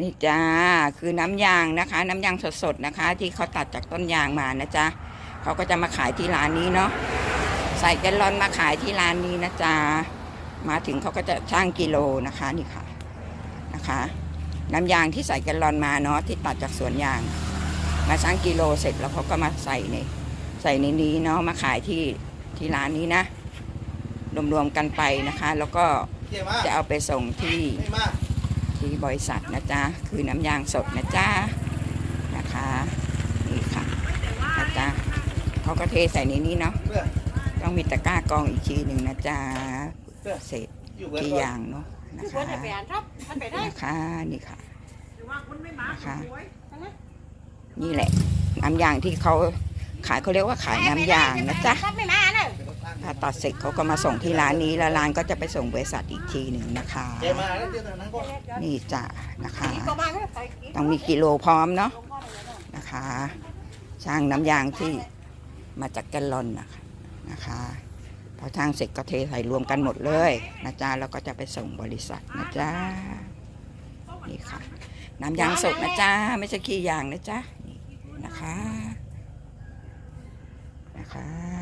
นี่จ้าคือน้ำยางนะคะ น้ำยางสดๆนะคะ ที่เขาตัดจากต้นยางมานะจ๊ะเขาก็จะมาขายที่ร้านนี้เนาะใส่แกลลอนมาขายที่ร้านนี้นะจ๊ะมาถึงเขาก็จะช่างกิโลนะคะนี่ค่ะนะคะ น้ำยางที่ใส่แกลลอนมาเนาะที่ตัดจากสวนยาง มาช่างกิโลเสร็จแล้วเขาก็มาใส่ในใส่ในนี้เนาะมาขายที่ที่ร้านนี้นะรวมๆกันไปนะคะ แล้วก็เจ๊มาจะเอาไปส่งที่ ที่บริษัทนะจ๊ะคือน้ำยางสดนะจ๊ะนะคะนี่ค่ะนะจ๊ะเขาก็เทใส่ในนี้เนาะต้องมีตะกร้ากองอีกทีหนึ่งนะจ๊ะเศษอยู่กันกี่ก่อนยางเนาะนะคะนะคะนี่ค่ะนะคะนี่แหละน้ำยางที่เขาขายเขาเรียกว่าขายน้ำยางนะจ๊ะ ตัดเสร็จเขาก็มาส่งที่ร้านนี้แล้วร้านก็จะไปส่งบริษัทอีกทีหนึ่งนะคะ นี่จ้ะนะคะ ต้องมีกิโลพร้อมเนาะนะคะ ช่างน้ำยางที่มาจากแกลลอนนะคะนะคะพอช่างเสร็จก็เทใส่รวมกันหมดเลยนะจ๊ะแล้วก็จะไปส่งบริษัทนะจ๊ะนี่ค่ะ น้ำยางสดนะจ๊ะไม่ใช่ขี้ยางนะจ๊ะนะคะนะคะ